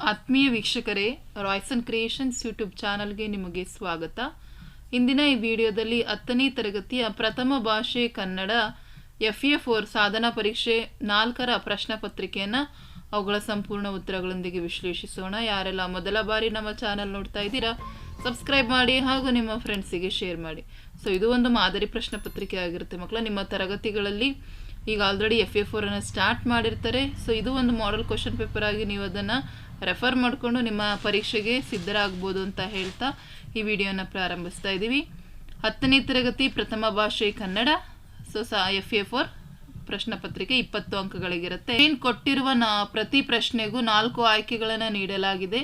ಆತ್ಮೀಯ ವೀಕ್ಷಕರೇ Royson creations YouTube ಚಾನಲ್ಗೆ ನಿಮಗೆ ಸ್ವಾಗತ. ಇಂದಿನ ಈ ವಿಡಿಯೋದಲ್ಲಿ ಹತ್ತನೇ ತರಗತಿಯ ಪ್ರಥಮ ಭಾಷೆ ಕನ್ನಡ ಎಫ್ ಎ ಫೋರ್ ಸಾಧನಾ ಪರೀಕ್ಷೆ ನಾಲ್ಕರ ಪ್ರಶ್ನೆ ಪತ್ರಿಕೆಯನ್ನು ಅವುಗಳ ಸಂಪೂರ್ಣ ಉತ್ತರಗಳೊಂದಿಗೆ ವಿಶ್ಲೇಷಿಸೋಣ. ಯಾರೆಲ್ಲ ಮೊದಲ ಬಾರಿ ನಮ್ಮ ಚಾನಲ್ ನೋಡ್ತಾ ಇದ್ದೀರಾ ಸಬ್ಸ್ಕ್ರೈಬ್ ಮಾಡಿ ಹಾಗೂ ನಿಮ್ಮ ಫ್ರೆಂಡ್ಸಿಗೆ ಶೇರ್ ಮಾಡಿ. ಸೊ ಇದು ಒಂದು ಮಾದರಿ ಪ್ರಶ್ನೆ ಪತ್ರಿಕೆ ಆಗಿರುತ್ತೆ ಮಕ್ಕಳ. ನಿಮ್ಮ ತರಗತಿಗಳಲ್ಲಿ ಈಗ ಆಲ್ರೆಡಿ ಎಫ್ ಎ ಫೋರನ್ನು ಸ್ಟಾರ್ಟ್ ಮಾಡಿರ್ತಾರೆ. ಸೊ ಇದು ಒಂದು ಮಾಡಲ್ ಕ್ವಶನ್ ಪೇಪರ್ ಆಗಿ ನೀವು ಅದನ್ನು ರೆಫರ್ ಮಾಡಿಕೊಂಡು ನಿಮ್ಮ ಪರೀಕ್ಷೆಗೆ ಸಿದ್ಧರಾಗ್ಬೋದು ಅಂತ ಹೇಳ್ತಾ ಈ ವಿಡಿಯೋನ ಪ್ರಾರಂಭಿಸ್ತಾ ಇದ್ದೀವಿ ಹತ್ತನೇ ತರಗತಿ ಪ್ರಥಮ ಭಾಷೆ ಕನ್ನಡ. ಸೊ ಸ ಎಫ್ ಎ ಫೋರ್ ಪ್ರಶ್ನೆ ಪತ್ರಿಕೆ ಇಪ್ಪತ್ತು ಅಂಕಗಳಿಗಿರುತ್ತೆ. ಏನು ಕೊಟ್ಟಿರುವ ನಾ ಪ್ರತಿ ಪ್ರಶ್ನೆಗೂ ನಾಲ್ಕು ಆಯ್ಕೆಗಳನ್ನು ನೀಡಲಾಗಿದೆ.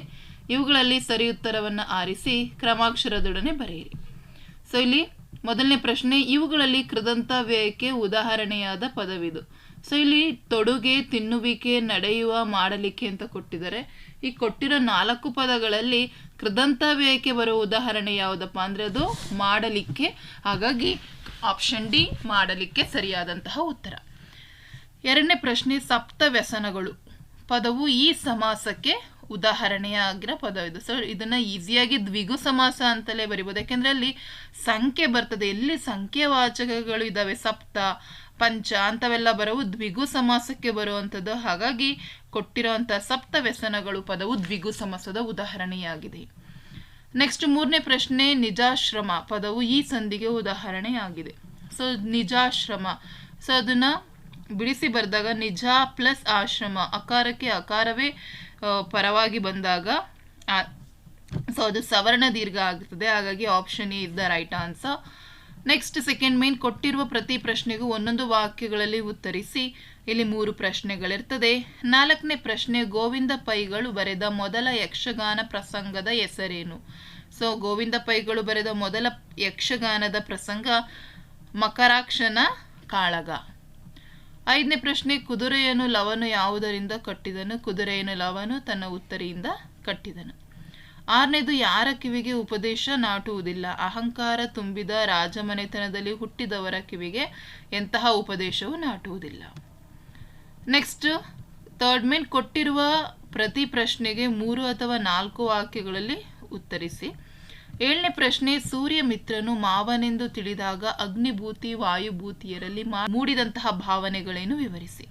ಇವುಗಳಲ್ಲಿ ಸರಿ ಉತ್ತರವನ್ನು ಆರಿಸಿ ಕ್ರಮಾಕ್ಷರದೊಡನೆ ಬರೆಯಿರಿ. ಸೊ ಇಲ್ಲಿ ಮೊದಲನೇ ಪ್ರಶ್ನೆ, ಇವುಗಳಲ್ಲಿ ಕೃದಂತ ವ್ಯಯಕ್ಕೆ ಉದಾಹರಣೆಯಾದ ಪದವಿದು. ಸೊ ಇಲ್ಲಿ ತೊಡುಗೆ, ತಿನ್ನುವಿಕೆ, ನಡೆಯುವ, ಮಾಡಲಿಕ್ಕೆ ಅಂತ ಕೊಟ್ಟಿದ್ದಾರೆ. ಈ ಕೊಟ್ಟಿರೋ ನಾಲ್ಕು ಪದಗಳಲ್ಲಿ ಕೃದಂತ ವ್ಯಯಕ್ಕೆ ಬರುವ ಉದಾಹರಣೆ ಯಾವುದಪ್ಪ ಅಂದರೆ, ಅದು ಮಾಡಲಿಕ್ಕೆ. ಹಾಗಾಗಿ ಆಪ್ಷನ್ ಡಿ ಮಾಡಲಿಕ್ಕೆ ಸರಿಯಾದಂತಹ ಉತ್ತರ. ಎರಡನೇ ಪ್ರಶ್ನೆ ಸಪ್ತ ವ್ಯಸನಗಳು ಪದವು ಈ ಸಮಾಸಕ್ಕೆ ಉದಾಹರಣೆಯಾಗಿರೋ ಪದ ಇದು. ಸೊ ಇದನ್ನ ಈಸಿಯಾಗಿ ದ್ವಿಗು ಸಮಾಸ ಅಂತಲೇ ಬರಿಬೋದು. ಯಾಕೆಂದ್ರೆ ಅಲ್ಲಿ ಸಂಖ್ಯೆ ಬರ್ತದೆ. ಎಲ್ಲಿ ಸಂಖ್ಯೆವಾಚಕಗಳು ಇದಾವೆ? ಸಪ್ತ, ಪಂಚ ಅಂತವೆಲ್ಲ ಬರವು ದ್ವಿಗು ಸಮಾಸಕ್ಕೆ ಬರುವಂಥದ್ದು. ಹಾಗಾಗಿ ಕೊಟ್ಟಿರುವಂಥ ಸಪ್ತ ವ್ಯಸನಗಳು ಪದವು ದ್ವಿಗು ಸಮಾಸದ ಉದಾಹರಣೆಯಾಗಿದೆ. ನೆಕ್ಸ್ಟ್ ಮೂರನೇ ಪ್ರಶ್ನೆ, ನಿಜಾಶ್ರಮ ಪದವು ಈ ಸಂಧಿಗೆ ಉದಾಹರಣೆಯಾಗಿದೆ. ಸೊ ನಿಜಾಶ್ರಮ. ಸೊ ಅದನ್ನ ಬಿಡಿಸಿ ಬರೆದಾಗ ನಿಜ ಪ್ಲಸ್ ಆಶ್ರಮ, ಅಕಾರಕ್ಕೆ ಅಕಾರವೇ ಪರವಾಗಿ ಬಂದಾಗ ಸೊ ಅದು ಸವರ್ಣ ದೀರ್ಘ ಆಗ್ತದೆ. ಹಾಗಾಗಿ option A is the right answer next second main ಕೊಟ್ಟಿರುವ ಪ್ರತಿ ಪ್ರಶ್ನೆಗೂ ಒಂದೊಂದು ವಾಕ್ಯಗಳಲ್ಲಿ ಉತ್ತರಿಸಿ. ಇಲ್ಲಿ ಮೂರು ಪ್ರಶ್ನೆಗಳಿರ್ತದೆ. ನಾಲ್ಕನೇ ಪ್ರಶ್ನೆ, ಗೋವಿಂದ ಪೈಗಳು ಬರೆದ ಮೊದಲ ಯಕ್ಷಗಾನ ಪ್ರಸಂಗದ ಹೆಸರೇನು? ಸೊ ಗೋವಿಂದ ಪೈಗಳು ಬರೆದ ಮೊದಲ ಯಕ್ಷಗಾನದ ಪ್ರಸಂಗ ಮಕರಾಕ್ಷನ ಕಾಳಗ. ಐದನೇ ಪ್ರಶ್ನೆ, ಕುದುರೆಯನ್ನು ಲವನು ಯಾವುದರಿಂದ ಕಟ್ಟಿದನು? ಕುದುರೆಯನ್ನು ಲವನು ತನ್ನ ಉತ್ತರಿಯಿಂದ ಕಟ್ಟಿದನು. ಆರನೇದು, ಯಾರ ಕಿವಿಗೆ ಉಪದೇಶ ನಾಟುವುದಿಲ್ಲ? ಅಹಂಕಾರ ತುಂಬಿದ ರಾಜಮನೆತನದಲ್ಲಿ ಹುಟ್ಟಿದವರ ಕಿವಿಗೆ ಎಂತಹ ಉಪದೇಶವು ನಾಟುವುದಿಲ್ಲ. ನೆಕ್ಸ್ಟ್ ಥರ್ಡ್ ಮೀನ್ ಕೊಟ್ಟಿರುವ ಪ್ರತಿ ಪ್ರಶ್ನೆಗೆ ಮೂರು ಅಥವಾ ನಾಲ್ಕು ವಾಕ್ಯಗಳಲ್ಲಿ ಉತ್ತರಿಸಿ. ಏಳನೇ ಪ್ರಶ್ನೆ ಸೂರ್ಯ ಮಿತ್ರನು ಮಾವನೆಂದು ತಿಳಿದಾಗ ಅಗ್ನಿಭೂತಿ, ವಾಯುಭೂತಿಯರಲ್ಲಿ ಮೂಡಿದಂತಹ ಭಾವನೆಗಳೇನು ವಿವರಿಸಿ.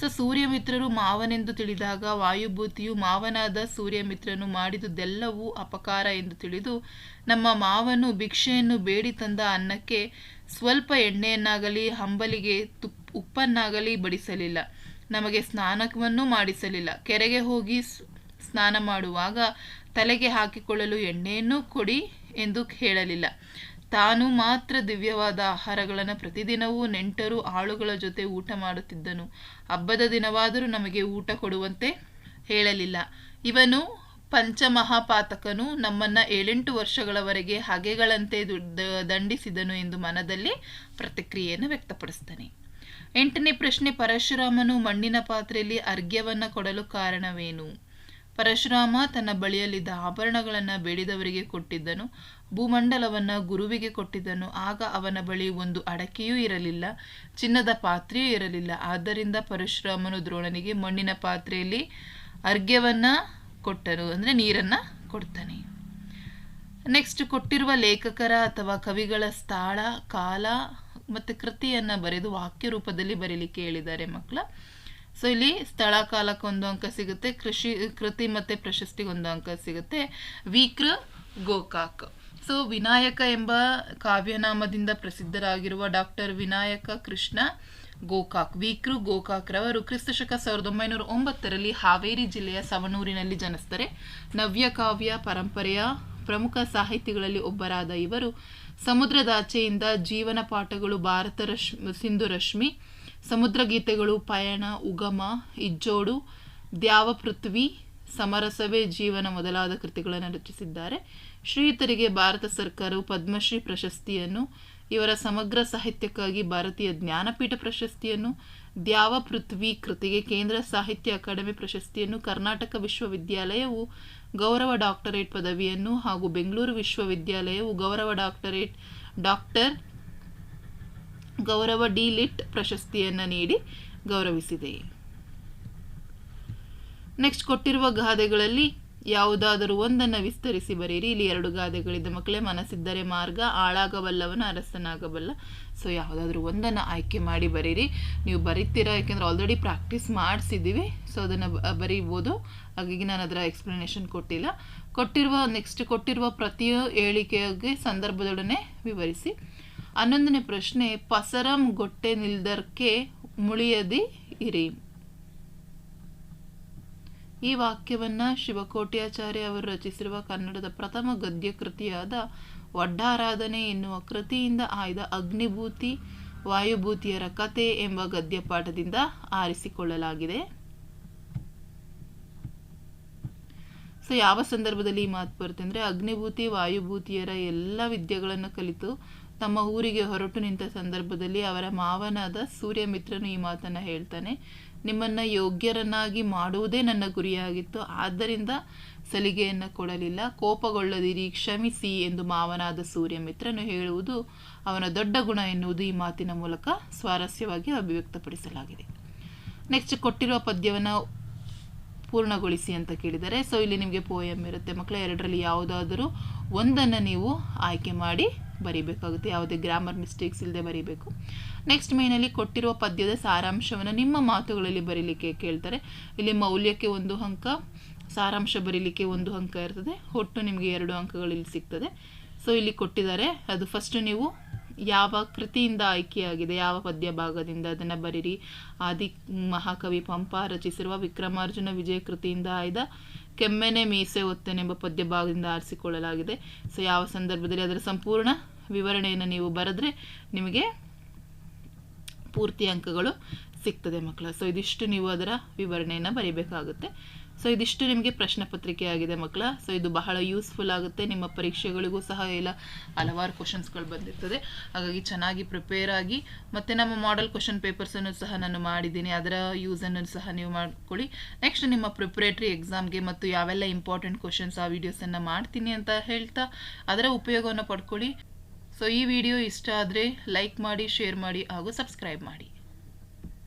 ಸೊ ಸೂರ್ಯ ಮಿತ್ರರು ಮಾವನೆಂದು ತಿಳಿದಾಗ, ವಾಯುಭೂತಿಯು ಮಾವನಾದ ಸೂರ್ಯ ಮಿತ್ರನು ಮಾಡಿದುದೆಲ್ಲವೂ ಅಪಕಾರ ಎಂದು ತಿಳಿದು, ನಮ್ಮ ಮಾವನು ಭಿಕ್ಷೆಯನ್ನು ಬೇಡಿ ತಂದ ಅನ್ನಕ್ಕೆ ಸ್ವಲ್ಪ ಎಣ್ಣೆಯನ್ನಾಗಲಿ, ಹಂಬಲಿಗೆ ತುಪ್ ಉಪ್ಪನ್ನಾಗಲಿ ಬಡಿಸಲಿಲ್ಲ. ನಮಗೆ ಸ್ನಾನವನ್ನು ಮಾಡಿಸಲಿಲ್ಲ. ಕೆರೆಗೆ ಹೋಗಿ ಸ್ನಾನ ಮಾಡುವಾಗ ತಲೆಗೆ ಹಾಕಿಕೊಳ್ಳಲು ಎಣ್ಣೆಯನ್ನು ಕೊಡಿ ಎಂದು ಹೇಳಲಿಲ್ಲ. ತಾನು ಮಾತ್ರ ದಿವ್ಯವಾದ ಆಹಾರಗಳನ್ನು ಪ್ರತಿದಿನವೂ ನೆಂಟರು ಆಳುಗಳ ಜೊತೆ ಊಟ ಮಾಡುತ್ತಿದ್ದನು. ಹಬ್ಬದ ದಿನವಾದರೂ ನಮಗೆ ಊಟ ಕೊಡುವಂತೆ ಹೇಳಲಿಲ್ಲ. ಇವನು ಪಂಚಮಹಾಪಾತಕನು. ನಮ್ಮನ್ನ ಏಳೆಂಟು ವರ್ಷಗಳವರೆಗೆ ಹಗೆಗಳಂತೆ ದಂಡಿಸಿದನು ಎಂದು ಮನದಲ್ಲಿ ಪ್ರತಿಕ್ರಿಯೆಯನ್ನು ವ್ಯಕ್ತಪಡಿಸ್ತಾನೆ ಎಂಟನೇ ಪ್ರಶ್ನೆ, ಪರಶುರಾಮನು ಮಣ್ಣಿನ ಪಾತ್ರೆಯಲ್ಲಿ ಅರ್ಘ್ಯವನ್ನು ಕೊಡಲು ಕಾರಣವೇನು? ಪರಶುರಾಮ ತನ್ನ ಬಳಿಯಲ್ಲಿದ್ದ ಆಭರಣಗಳನ್ನು ಬೇಡಿದವರಿಗೆ ಕೊಟ್ಟಿದ್ದನು, ಭೂಮಂಡಲವನ್ನ ಗುರುವಿಗೆ ಕೊಟ್ಟಿದ್ದನು. ಆಗ ಅವನ ಬಳಿ ಒಂದು ಅಡಕೆಯೂ ಇರಲಿಲ್ಲ, ಚಿನ್ನದ ಪಾತ್ರೆಯೂ ಇರಲಿಲ್ಲ. ಆದ್ದರಿಂದ ಪರಶುರಾಮನು ದ್ರೋಣನಿಗೆ ಮಣ್ಣಿನ ಪಾತ್ರೆಯಲ್ಲಿ ಅರ್ಘ್ಯವನ್ನ ಕೊಟ್ಟನು, ಅಂದರೆ ನೀರನ್ನ ಕೊಡ್ತಾನೆ. ನೆಕ್ಸ್ಟ್ ಕೊಟ್ಟಿರುವ ಲೇಖಕರ ಅಥವಾ ಕವಿಗಳ ಸ್ಥಳ, ಕಾಲ ಮತ್ತು ಕೃತಿಯನ್ನು ಬರೆದು ವಾಕ್ಯ ರೂಪದಲ್ಲಿ ಬರೀಲಿಕ್ಕೆ ಹೇಳಿದ್ದಾರೆ ಮಕ್ಕಳ. ಸೊ ಇಲ್ಲಿ ಸ್ಥಳ ಕಾಲಕ್ಕೆ ಒಂದು ಅಂಕ ಸಿಗುತ್ತೆ, ಕೃಷಿ, ಕೃತಿ ಮತ್ತು ಪ್ರಶಸ್ತಿಗೆ ಒಂದು ಅಂಕ ಸಿಗುತ್ತೆ. ವಿಕ್ರ ಗೋಕಾಕ್. ಸೊ ವಿನಾಯಕ ಎಂಬ ಕಾವ್ಯನಾಮದಿಂದ ಪ್ರಸಿದ್ಧರಾಗಿರುವ ಡಾಕ್ಟರ್ ವಿನಾಯಕ ಕೃಷ್ಣ ಗೋಕಾಕ್, ವಿಕ್ರು ಗೋಕಾಕ್ ರವರು ಕ್ರಿಸ್ತಶಕ ಸಾವಿರದ ಒಂಬೈನೂರ ಒಂಬತ್ತರಲ್ಲಿ ಹಾವೇರಿ ಜಿಲ್ಲೆಯ ಸವಣೂರಿನಲ್ಲಿ ಜನಿಸ್ತಾರೆ ನವ್ಯ ಕಾವ್ಯ ಪರಂಪರೆಯ ಪ್ರಮುಖ ಸಾಹಿತಿಗಳಲ್ಲಿ ಒಬ್ಬರಾದ ಇವರು. ಸಮುದ್ರದಾಚೆಯಿಂದ ಜೀವನ ಪಾಠಗಳು ಭಾರತ ರಶ್ಮಿ, ಸಿಂಧು ರಶ್ಮಿ ಸಮುದ್ರ ಗೀತೆಗಳು ಪಯಣ, ಉಗಮ, ಇಜ್ಜೋಡು, ದ್ಯಾವ ಪೃಥ್ವಿ, ಸಮರಸವೇ ಜೀವನ ಮೊದಲಾದ ಕೃತಿಗಳನ್ನು ರಚಿಸಿದ್ದಾರೆ. ಶ್ರೀಯುತರಿಗೆ ಭಾರತ ಸರ್ಕಾರವು ಪದ್ಮಶ್ರೀ ಪ್ರಶಸ್ತಿಯನ್ನು, ಇವರ ಸಮಗ್ರ ಸಾಹಿತ್ಯಕ್ಕಾಗಿ ಭಾರತೀಯ ಜ್ಞಾನಪೀಠ ಪ್ರಶಸ್ತಿಯನ್ನು, ದ್ಯಾವ ಪೃಥ್ವಿ ಕೃತಿಗೆ ಕೇಂದ್ರ ಸಾಹಿತ್ಯ ಅಕಾಡೆಮಿ ಪ್ರಶಸ್ತಿಯನ್ನು, ಕರ್ನಾಟಕ ವಿಶ್ವವಿದ್ಯಾಲಯವು ಗೌರವ ಡಾಕ್ಟರೇಟ್ ಪದವಿಯನ್ನು ಹಾಗೂ ಬೆಂಗಳೂರು ವಿಶ್ವವಿದ್ಯಾಲಯವು ಗೌರವ ಡಾಕ್ಟರೇಟ್ ಡಾಕ್ಟರ್ ಗೌರವ ಡಿ ಲಿಟ್ ಪ್ರಶಸ್ತಿಯನ್ನು ನೀಡಿ ಗೌರವಿಸಿದೆ. ನೆಕ್ಸ್ಟ್ ಕೊಟ್ಟಿರುವ ಗಾದೆಗಳಲ್ಲಿ ಯಾವುದಾದರೂ ಒಂದನ್ನು ವಿಸ್ತರಿಸಿ ಬರೀರಿ ಇಲ್ಲಿ ಎರಡು ಗಾದೆಗಳಿದ್ದ ಮಕ್ಕಳೇ, ಮನಸ್ಸಿದ್ದರೆ ಮಾರ್ಗ, ಆಳಾಗಬಲ್ಲವನ ಅರಸನಾಗಬಲ್ಲ. ಸೊ ಯಾವುದಾದ್ರೂ ಒಂದನ್ನು ಆಯ್ಕೆ ಮಾಡಿ ಬರೀರಿ ನೀವು ಬರೀತೀರಾ? ಯಾಕೆಂದ್ರೆ ಆಲ್ರೆಡಿ ಪ್ರಾಕ್ಟೀಸ್ ಮಾಡಿಸಿದ್ದೀವಿ. ಸೊ ಅದನ್ನು ಬರೀಬೋದು. ಹಾಗಾಗಿ ನಾನು ಅದರ ಎಕ್ಸ್ಪ್ಲನೇಷನ್ ಕೊಟ್ಟಿಲ್ಲ. ಕೊಟ್ಟಿರುವ ನೆಕ್ಸ್ಟ್ ಕೊಟ್ಟಿರುವ ಪ್ರತಿ ಹೇಳಿಕೆಗೆ ಸಂದರ್ಭದೊಡನೆ ವಿವರಿಸಿ. ಹನ್ನೊಂದನೇ ಪ್ರಶ್ನೆ, ಪಸರಂ ಗೊಟ್ಟೆ ನಿಲ್ದರ್ಕೆ ಮುಳಿಯದಿ ಇರಿ. ಈ ವಾಕ್ಯವನ್ನು ಶಿವಕೋಟ್ಯಾಚಾರ್ಯ ಅವರು ರಚಿಸಿರುವ ಕನ್ನಡದ ಪ್ರಥಮ ಗದ್ಯ ಕೃತಿಯಾದ ವಡ್ಡಾರಾಧನೆ ಎನ್ನುವ ಕೃತಿಯಿಂದ ಆಯ್ದ ಅಗ್ನಿಭೂತಿ, ವಾಯುಭೂತಿಯರ ಕತೆ ಎಂಬ ಗದ್ಯಪಾಠದಿಂದ ಆರಿಸಿಕೊಳ್ಳಲಾಗಿದೆ. ಸೊ, ಯಾವ ಸಂದರ್ಭದಲ್ಲಿ ಈ ಮಾತು ಬರುತ್ತೆ ಅಂದರೆ ಅಗ್ನಿಭೂತಿ, ವಾಯುಭೂತಿಯರ ಎಲ್ಲ ವಿದ್ಯೆಗಳನ್ನು ಕಲಿತು ತಮ್ಮ ಊರಿಗೆ ಹೊರಟು ನಿಂತ ಸಂದರ್ಭದಲ್ಲಿ ಅವರ ಮಾವನಾದ ಸೂರ್ಯಮಿತ್ರನು ಈ ಮಾತನ್ನು ಹೇಳ್ತಾನೆ, ನಿಮ್ಮನ್ನು ಯೋಗ್ಯರನ್ನಾಗಿ ಮಾಡುವುದೇ ನನ್ನ ಗುರಿಯಾಗಿತ್ತು, ಆದ್ದರಿಂದ ಸಲಿಗೆಯನ್ನು ಕೊಡಲಿಲ್ಲ. ಕೋಪಗೊಳ್ಳದಿರಿ, ಕ್ಷಮಿಸಿ ಎಂದು ಮಾವನಾದ ಸೂರ್ಯಮಿತ್ರನು ಹೇಳುವುದು ಅವನ ದೊಡ್ಡ ಗುಣ ಎನ್ನುವುದು ಈ ಮಾತಿನ ಮೂಲಕ ಸ್ವಾರಸ್ಯವಾಗಿ ಅಭಿವ್ಯಕ್ತಪಡಿಸಲಾಗಿದೆ. ನೆಕ್ಸ್ಟ್ ಕೊಟ್ಟಿರುವ ಪದ್ಯವನ್ನು ಪೂರ್ಣಗೊಳಿಸಿ ಅಂತ ಕೇಳಿದರೆ, ಸೊ, ಇಲ್ಲಿ ನಿಮಗೆ ಪೋಯಮ್ ಇರುತ್ತೆ. ಮಕ್ಕಳ, ಎರಡರಲ್ಲಿ ಯಾವುದಾದರೂ ಒಂದನ್ನು ನೀವು ಆಯ್ಕೆ ಮಾಡಿ ಬರೀಬೇಕಾಗುತ್ತೆ. ಯಾವುದೇ ಗ್ರಾಮರ್ ಮಿಸ್ಟೇಕ್ಸ್ ಇಲ್ಲದೆ ಬರೀಬೇಕು. ನೆಕ್ಸ್ಟ್ ಮೇನಲ್ಲಿ ಕೊಟ್ಟಿರುವ ಪದ್ಯದ ಸಾರಾಂಶವನ್ನು ನಿಮ್ಮ ಮಾತುಗಳಲ್ಲಿ ಬರೀಲಿಕ್ಕೆ ಕೇಳ್ತಾರೆ. ಇಲ್ಲಿ ಮೌಲ್ಯಕ್ಕೆ ಒಂದು ಅಂಕ, ಸಾರಾಂಶ ಬರೀಲಿಕ್ಕೆ ಒಂದು ಅಂಕ ಇರ್ತದೆ. ಒಟ್ಟು ನಿಮಗೆ ಎರಡು ಅಂಕಗಳು ಇಲ್ಲಿ ಸಿಗ್ತದೆ. ಸೊ ಇಲ್ಲಿ ಕೊಟ್ಟಿದ್ದಾರೆ. ಅದು ಫಸ್ಟು ನೀವು ಯಾವ ಕೃತಿಯಿಂದ ಆಯ್ಕೆಯಾಗಿದೆ, ಯಾವ ಪದ್ಯ ಭಾಗದಿಂದ ಅದನ್ನು ಬರೀರಿ. ಆದಿ ಮಹಾಕವಿ ಪಂಪ ರಚಿಸಿರುವ ವಿಕ್ರಮಾರ್ಜುನ ವಿಜಯ ಕೃತಿಯಿಂದ ಆಯ್ದ ಕೆಮ್ಮೆನೆ ಮೀಸೆ ಒತ್ತನೆಂಬ ಪದ್ಯ ಭಾಗದಿಂದ ಆರಿಸಿಕೊಳ್ಳಲಾಗಿದೆ. ಸೊ ಯಾವ ಸಂದರ್ಭದಲ್ಲಿ ಅದರ ಸಂಪೂರ್ಣ ವಿವರಣೆಯನ್ನು ನೀವು ಬರೆದ್ರೆ ನಿಮಗೆ ಪೂರ್ತಿ ಅಂಕಗಳು ಸಿಗ್ತದೆ ಮಕ್ಕಳ. ಸೊ ಇದಿಷ್ಟು ನೀವು ಅದರ ವಿವರಣೆಯನ್ನು ಬರೀಬೇಕಾಗುತ್ತೆ. ಸೊ ಇದಿಷ್ಟು ನಿಮಗೆ ಪ್ರಶ್ನೆ ಪತ್ರಿಕೆ ಆಗಿದೆ ಮಕ್ಕಳ. ಸೊ ಇದು ಬಹಳ ಯೂಸ್ಫುಲ್ ಆಗುತ್ತೆ. ನಿಮ್ಮ ಪರೀಕ್ಷೆಗಳಿಗೂ ಸಹ ಎಲ್ಲ ಹಲವಾರು ಕ್ವಶನ್ಸ್ಗಳು ಬಂದಿರ್ತದೆ. ಹಾಗಾಗಿ ಚೆನ್ನಾಗಿ ಪ್ರಿಪೇರ್ ಆಗಿ, ಮತ್ತು ನಮ್ಮ ಮಾಡೆಲ್ ಕ್ವಶನ್ ಪೇಪರ್ಸನ್ನು ಸಹ ನಾನು ಮಾಡಿದ್ದೀನಿ. ಅದರ ಯೂಸನ್ನು ಸಹ ನೀವು ಮಾಡ್ಕೊಳ್ಳಿ. ನೆಕ್ಸ್ಟ್ ನಿಮ್ಮ ಪ್ರಿಪ್ರೇಟ್ರಿ ಎಕ್ಸಾಮ್ಗೆ ಮತ್ತು ಯಾವೆಲ್ಲ ಇಂಪಾರ್ಟೆಂಟ್ ಕ್ವಶನ್ಸ್ ಆ ವಿಡಿಯೋಸನ್ನು ಮಾಡ್ತೀನಿ ಅಂತ ಹೇಳ್ತಾ ಅದರ ಉಪಯೋಗವನ್ನು ಪಡ್ಕೊಳ್ಳಿ. ಸೊ ಈ ವಿಡಿಯೋ ಇಷ್ಟ ಆದರೆ ಲೈಕ್ ಮಾಡಿ ಶೇರ್ ಮಾಡಿ ಹಾಗೂ ಸಬ್ಸ್ಕ್ರೈಬ್ ಮಾಡಿ.